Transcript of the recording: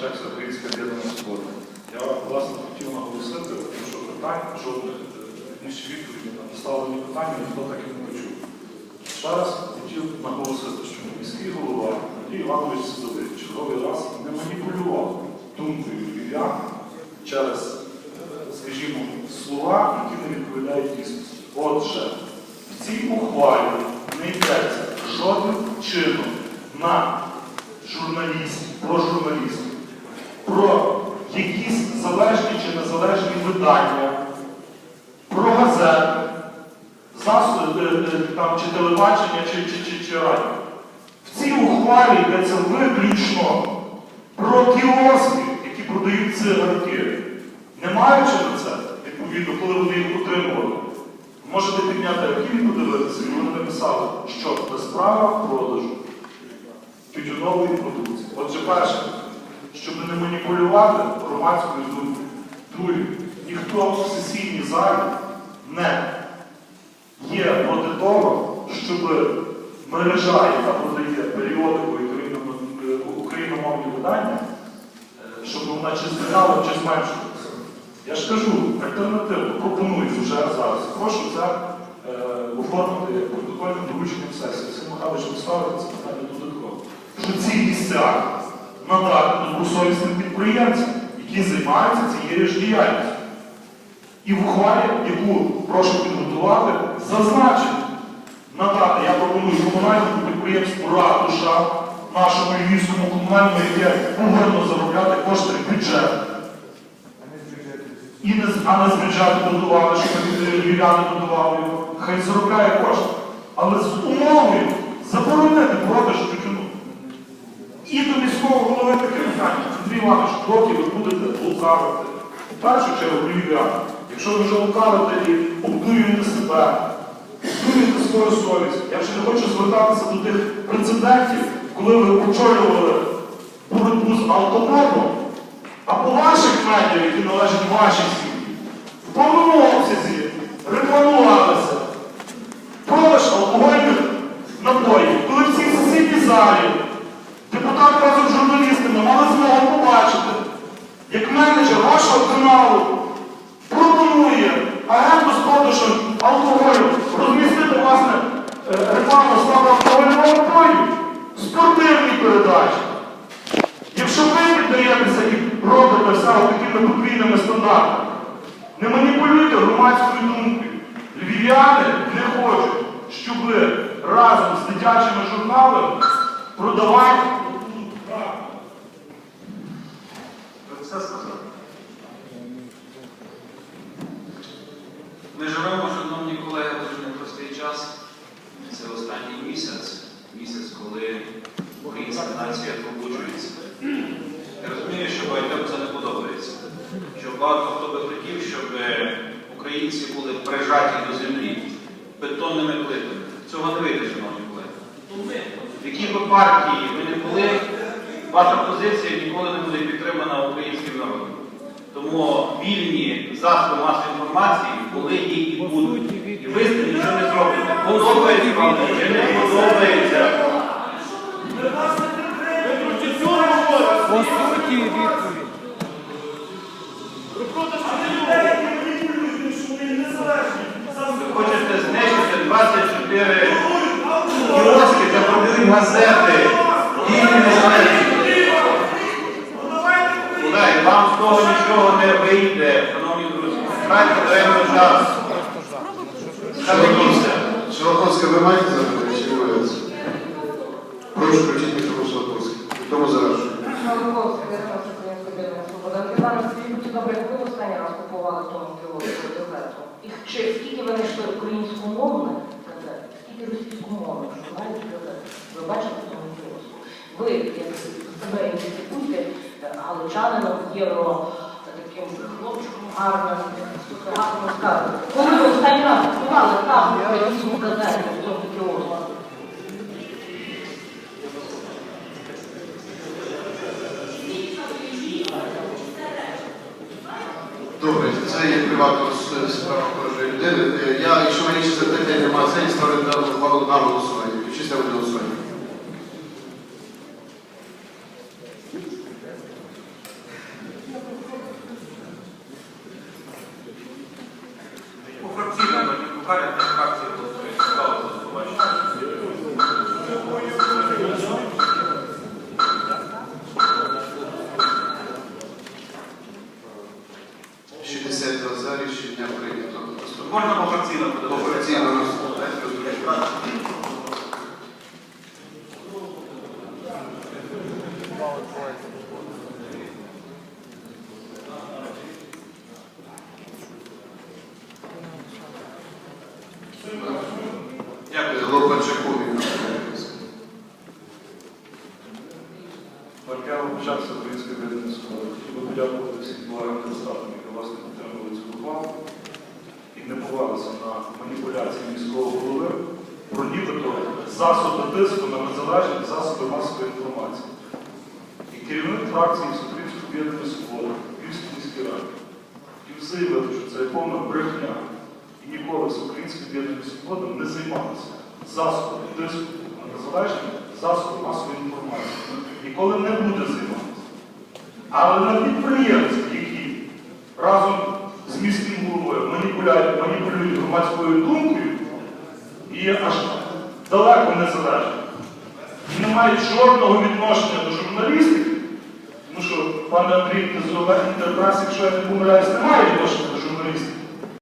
Чекся Українська об'єднана свобода. Я власне хотів наголосити, що питань жодних е, ніж відповіді на поставлені питання ніхто так і не почув. Ще раз хотів наголосити, що міський голова Андрій Іванович Сидовий черговий раз не маніпулював думкою львів'ян через, е, скажімо, слова, які не відповідають дійсності. Отже, в цій ухвалі не йдеться жодним чином на журналістів, про журналістів, про якісь залежні чи незалежні видання, про газети, е, е, чи телебачення, чи, чи, чи, чи радіо. В цій ухвалі йдеться виключно про кіоски, які продають цигарки. Не маючи на це, відповідно, коли вони їх отримували, можете підняти архів і подивитися, і вони написали, що це справа продажу тютюнової продукції. Отже, перше, щоб не маніпулювати громадською думкою. Друге, ніхто в сесійній залі не є проти того, щоб мережа, яка продає періодику україномовні видання, е, щоб вона чи зникала, чи зменшувалася. Я ж кажу, альтернативу пропоную вже зараз. Прошу це е, оформити протокольним дорученням сесії. Сергій Михайлович поставити це питання додатково. Що ці місця надати добросовісним підприємцям, які займаються цією ж діяльністю. І в ухвалі, яку прошу підготувати, зазначено надати, я пропоную комунальному підприємству ратуша, нашому львівському комунальному, яке повинно заробляти кошти бюджет. І не, а не з бюджету додавали, щоб е, львів'яни додавали його. Хай заробляє кошти. Але з умовою заборонити продаж тютюну. І до міського голови таке питання. Андрій Іванович, доки ви будете лукавити, в першу чергу львів'ян, якщо ви вже лукавите і обдурюєте себе, обдурюєте свою совість, я вже не хочу звертатися до тих прецедентів, коли ви очолювали боротьбу з алкоголем, а по ваших медіа, які належать вашій сім'ї, в повному обсязі рекламувалися продаж алкогольних напоїв, коли цій сусідній залі спортивній. Якщо ви піддаєтеся і робите все такими подвійними стандартами, не маніпулюйте громадською думкою. Львів'яни не хочуть, щоб разом з дитячими журналами продавати. Ви все сказали. Ми живемо, шановні колеги, в дуже непростий час. Це останній місяць, коли українська нація пробуджується. Я розумію, що багатьом це не подобається. Що багато хто би хотів, щоб українці були прижаті до землі бетонними плитами. Цього не вийде, шановні колеги. В якій би партії ви не були, ваша позиція ніколи не буде підтримана українським народом. Тому вільні засоби масової інформації були і будуть. І ви нічого не зробите. Подобається вам чи не подобається. По суті, відповідь. Ви хочете знищити 24 кіоски, продають газети. Вільні незалежні. Вам з того нічого не вийде, шановні друзі. Тратьте даємо час. Широковська, ви маєте запитання чи не маєте? Прошу включити мікрофон Широковський. Тому завершую. Шановковська, Верховна Українська Об'єднана Свобода. Іванович, скажіть, добре, коли останній раз купували в тому кіоску газету? І чи скільки вони йшли українськомовних газет, скільки російськомовних журналів газет? Ви бачите в тому кіоску? Ви, як себе ідентифікуєте галичанином, євро, таким хлопчиком гарним, супер гарно сказати. Коли ви останній раз купували там українську газету в тому кіоску? Добре, це є приватна с- справа кожної Я, якщо мені ще запитання немає, це я ставлю на голосування. Чи ставлю голосування? Офіційно розповідати. Дякую. Лопачаку. Маркява почався української об'єднаної свободи. Хотів би подякувати всім колегам депутатам, які власне підтримували цю ухвалу не повелися на маніпуляції міського голови про нібито засоби тиску на незалежні засоби масової інформації. І керівник фракції Всеукраїнської об'єднаної свободи, Київської міської ради, хотів заявити, що це повна брехня. І ніколи з Української об'єднаної свободи не займалися засобами тиску на незалежні засоби масової інформації. Ніколи не буде займатися. Але на підприємстві, які разом з міським головою маніпулюють, маніпулюють громадською думкою і аж далеко незалежні. І не мають жодного відношення до журналістики, тому що пане Андрій Інтерпрес, якщо я не помиляюсь, немає відношення